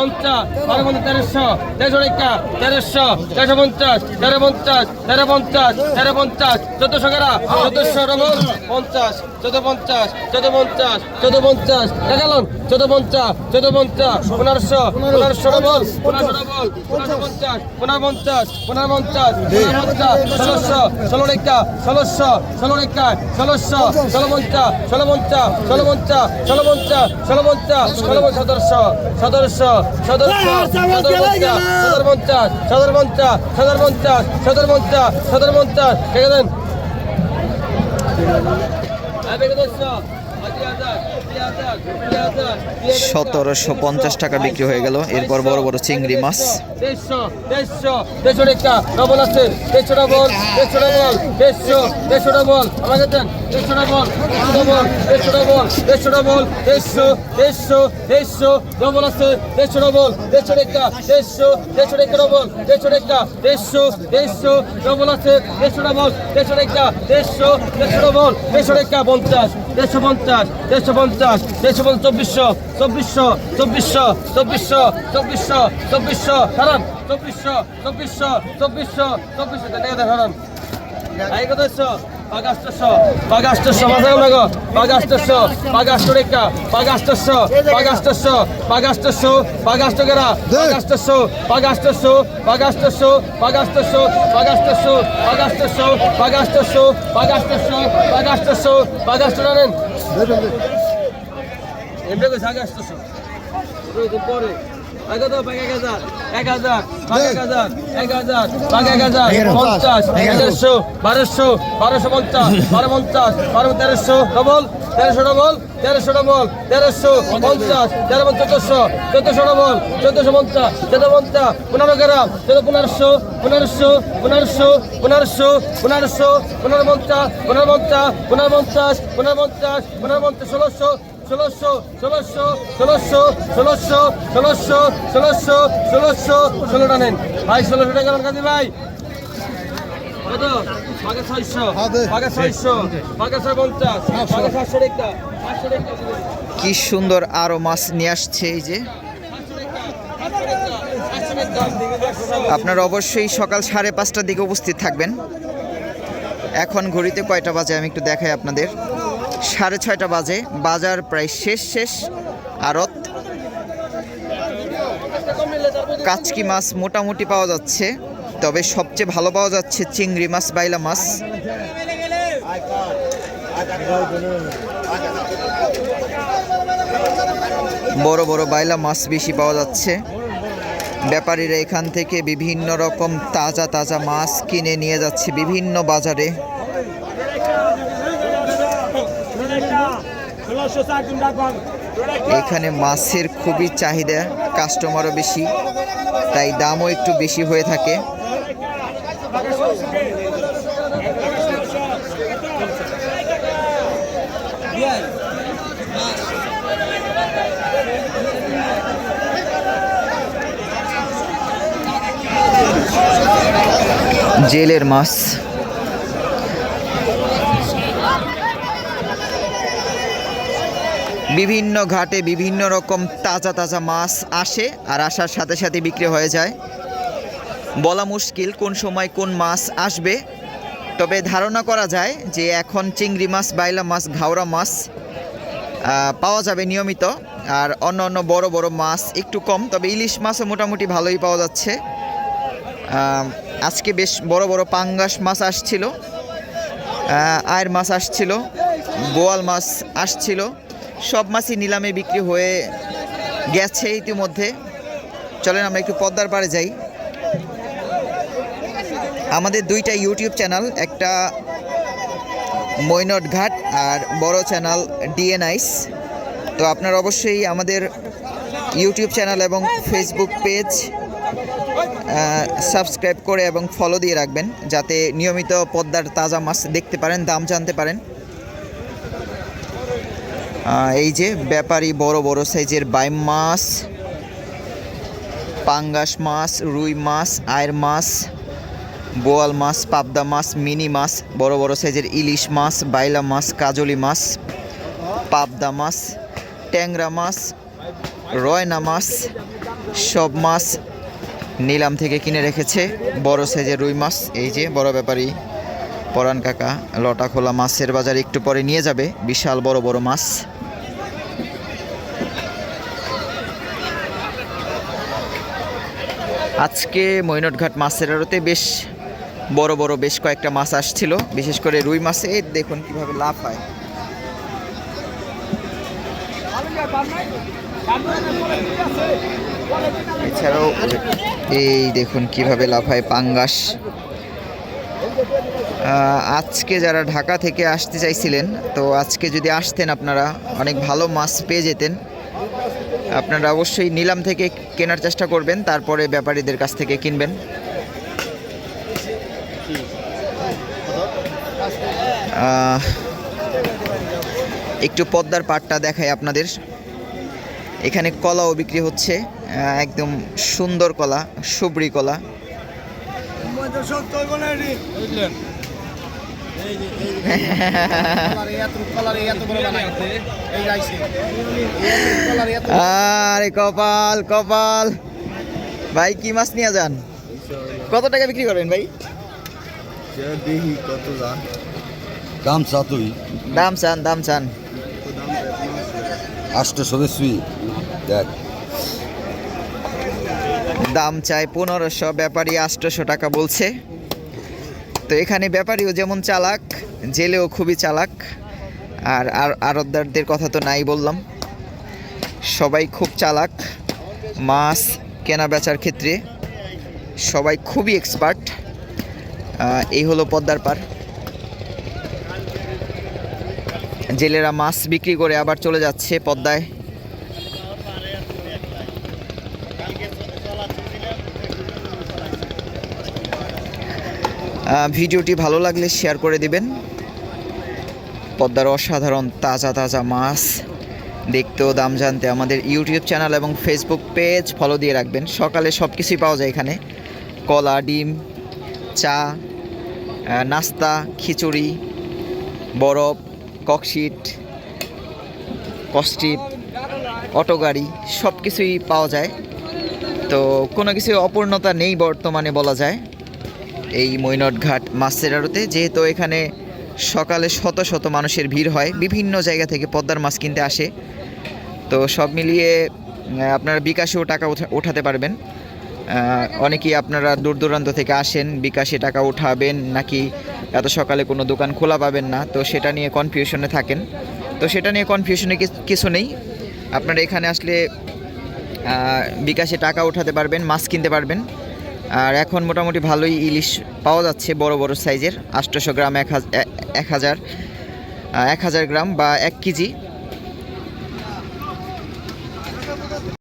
পঞ্চাশ, বারো পঞ্চাশ, তেরোশো তেরোশো রেখা, তেরোশো তেরোশো পঞ্চাশ, তেরো পঞ্চাশ তেরো পঞ্চাশ তেরো পঞ্চাশ, চোদ্দশো কেরা? চোদ্দশো ডবল পঞ্চাশ, চোদ্দ পঞ্চাশ চোদ্দ পঞ্চাশ চোদ্দ পঞ্চাশ দেখালন চোদ্দ পঞ্চাশ চোদ্দ পঞ্চাশ, পনেরোশো পনেরোশো ডবল পনেরোশো ডবল পনেরোশো পঞ্চাশ, পনেরো পঞ্চাশ পনেরো পঞ্চাশ পনেরো পঞ্চাশ, ষোলোশো, ষোলো রেখা, ষোলোশো, ষোলো রেখা, ষোলোশো, ষোলো পঞ্চাশ ষোলো পঞ্চাশ ষোলো পঞ্চাশ ষোলো পঞ্চাশ ষোলো পঞ্চাশ, ষোলো সদর পঞ্চাশ সদর পঞ্চাশ সদর পঞ্চাশ সদর পঞ্চাশ সদর পঞ্চাশ ঠিক আছে সতেরোশো পঞ্চাশ টাকা বিক্রি হয়ে গেল। এরপর বড় বড় চিংড়ি মাছ। দেড়শো দেড়শো দেড়শো পঞ্চাশ দেড়শো পঞ্চাশ দেড়শো পঞ্চাশ, চব্বিশশো চব্বিশশো চব্বিশশো চব্বিশশো চব্বিশশো চব্বিশশো হারান চব্বিশশো চব্বিশশো চব্বিশশো চব্বিশশো ধন্যবাদ হারান আই কত পাগাস্টশো পাগাস্টশো মাথা লাগো পাগাস্টশো পাগাস্ট রেখা পাগাস্টশো পাগাস্টশো পাগাস্টশো পাগাস্ট গেরা পাগাস্টশো পাগাস্টশো পাগাস্টশো পাগাস্টশো পাগাস্টশো পাগাস্টশো পাগাস্টশো পাগাস্টশো পাগাস্টশো পাগাস্ট জানেন এমনি কই সাগাস্টশো পরে আগে তো এক হাজার বাঘ এক হাজার এক হাজার বাঘ এক হাজার পঞ্চাশ এগারোশো বারোশো বারোশো পঞ্চাশ বারো পঞ্চাশ বারো তেরোশো ডবল তেরোশো ডবল তেরোশো ডবল তেরোশো পঞ্চাশ তেরো চোদ্দশো চোদ্দশো ডবল চোদ্দশো পঞ্চাশ চোদ্দ পঞ্চাশ পনেরো গ্রাম চোদ্দ পনেরোশো পনেরোশো পনেরোশো পনেরোশো পনেরোশো পনেরো পঞ্চাশ পনেরো পঞ্চাশ পনেরো পঞ্চাশ পনেরো পঞ্চাশ পনেরো পঞ্চাশ ষোলোশো ষোলোশো ষোলোশো ষোলোশো ষোলোশো ষোলোশো ষোলোশো ষোলোশো ষোলোটা নেন। ভাই ষোলোশো টাকা কাজী ভাই? কত? পাকে ছয়শো পাকে ছয়শো পাকে ছয় পঞ্চাশ পাকে সাতশো টাকা কি সুন্দর আরও মাছ নিয়ে আসছে এই যে। আপনারা অবশ্যই সকাল সাড়ে পাঁচটার দিকে উপস্থিত থাকবেন। এখন ঘড়িতে কয়টা বাজে আমি একটু দেখাই আপনাদের। সাড়ে ছয়টা বাজে। বাজার প্রায় শেষ শেষ। আড়ত। কাচকি মাছ মোটামুটি পাওয়া যাচ্ছে, তবে সবচেয়ে ভালো পাওয়া যাচ্ছে চিংড়ি মাছ, বাইলা মাছ। বড় বড় বাইলা মাছ বেশি পাওয়া যাচ্ছে। ব্যাপারীরা এখান থেকে বিভিন্ন রকম তাজা তাজা মাছ কিনে নিয়ে যাচ্ছে বিভিন্ন বাজারে। এখানে মাছের খুবই চাহিদা কাস্টমারও বেশি তাই দামও একটু বেশি হয়ে থাকে। জেলের মাছ। বিভিন্ন ঘাটে বিভিন্ন রকম তাজা তাজা মাছ আসে আর আসার সাথে সাথে বিক্রি হয়ে যায়। বলা মুশকিল কোন সময় কোন মাছ আসবে। তবে ধারণা করা যায় যে এখন চিংড়ি মাছ, বাইলা মাছ, ঘাওড়া মাছ পাওয়া যাবে নিয়মিত। আর অন্য অন্য বড় বড় মাছ একটু কম, তবে ইলিশ মাছও মোটামুটি ভালোই পাওয়া যাচ্ছে। আজকে বেশ বড় বড় পাঙ্গাস মাছ আসছিল। আয়ের মাছ আসছিল, বোয়াল মাছ আসছিল। সব মাছই নিলামে বিক্রি হয়ে গেছে ইতিমধ্যে। চলেন আমরা একটু পদ্মার পাড়ে যাই। আমাদের দুইটা ইউটিউব চ্যানেল, একটা মৈনট ঘাট আর বড় চ্যানেল ডিএনআইস। তো আপনারা অবশ্যই আমাদের ইউটিউব চ্যানেল এবং ফেসবুক পেজ সাবস্ক্রাইব করে এবং ফলো দিয়ে রাখবেন, যাতে নিয়মিত পদ্মার তাজা মাছ দেখতে পারেন, দাম জানতে পারেন। এই যে ব্যাপারী বড় বড় সাইজের বাইম মাছ, পাঙ্গাস মাছ, রুই মাছ আয়ের মাছ, বোয়াল মাছ, পাবদা মাছ, মিনি মাছ, বড় বড় সাইজের ইলিশ মাছ, বাইলা মাছ, কাজলি মাছ, পাবদা মাছ, ট্যাংরা মাছ, রয়না মাছ, সব মাছ নিলাম থেকে কিনে রেখেছে বড় সাইজের রুই মাছ। এই যে বড় ব্যাপারী পরান কাকা, লটা খোলা মাছের বাজার একটু পরে নিয়ে যাবে, বিশাল বড় বড় মাছ। আজকে মৈনটঘাট মাছের আড়তে বেশ বড় বড় বেশ কয়েকটা মাছ আসছিল, বিশেষ করে রুই মাছে দেখুন কীভাবে লাভ হয়। এছাড়াও এই দেখুন কীভাবে লাভ হয়, পাঙ্গাস। আজকে যারা ঢাকা থেকে আসতে চাইছিলেন, তো আজকে যদি আসতেন আপনারা, অনেক ভালো মাছ পেয়ে যেতেন। আপনারা অবশ্যই নিলাম থেকে কেনার চেষ্টা করবেন, তারপরে ব্যাপারীদের কাছ থেকে কিনবেন। একটু পদ্মার পাটটা দেখাই আপনাদের। এখানে কলাও বিক্রি হচ্ছে একদম সুন্দর কলা, সুবরি কলা। আরে কপাল কপাল। ভাই কি মাছ নিয়ে যান? কত টাকা বিক্রি করেন ভাই? দেখি কত দাম সাতই দাম চান দাম চান। আটশো সদস্যই দেখ। দাম চাই পনেরোশো ব্যাপারী আটশোশো টাকা বলছে। তো এখানে ব্যাপারীও যেমন চালাক, জেলেও খুবই চালাক। আর আর আরতদারদের কথা তো নাই বললাম। সবাই খুব চালাক, মাছ কেনা বেচার ক্ষেত্রে। সবাই খুবই এক্সপার্ট এই হলো পদ্মার পার। জেলেরা মাছ বিক্রি করে আবার চলে যাচ্ছে পদ্মায়। ভিডিওটি ভালো লাগলে শেয়ার করে দিবেন। পদ্মার অসাধারণ তাজা তাজা মাছ দেখতেও দাম জানতে আমাদের ইউটিউব চ্যানেল এবং ফেসবুক পেজ ফলো দিয়ে রাখবেন। সকালে সব কিছুই পাওয়া যায় এখানে। কলা, ডিম, চা নাস্তা, খিচুড়ি, বরফ, ককশিট, কস্টিপ অটো গাড়ি সব কিছুই পাওয়া যায়। তো কোনো কিছু অপূর্ণতা নেই বর্তমানে বলা যায়। এই মৈনট ঘাট মাছের আড়তে, যেহেতু এখানে সকালে শত শত মানুষের ভিড় হয়, বিভিন্ন জায়গা থেকে পদ্মার মাছ কিনতে আসে। তো সব মিলিয়ে আপনারা বিকাশেও টাকা ওঠাতে পারবেন। অনেকেই আপনারা দূর দূরান্ত থেকে আসেন, বিকাশে টাকা উঠাবেন, নাকি এত সকালে কোনো দোকান খোলা পাবেন না, তো সেটা নিয়ে কনফিউশনে থাকেন। তো সেটা নিয়ে কনফিউশনে কিছু নেই। আপনারা এখানে আসলে বিকাশে টাকা উঠাতে পারবেন, মাছ কিনতে পারবেন। আর এখন মোটামুটি ভালোই ইলিশ পাওয়া যাচ্ছে, বড় বড় সাইজের আটশোশো গ্রাম, এক হাজার এক হাজার গ্রাম বা এক কেজি।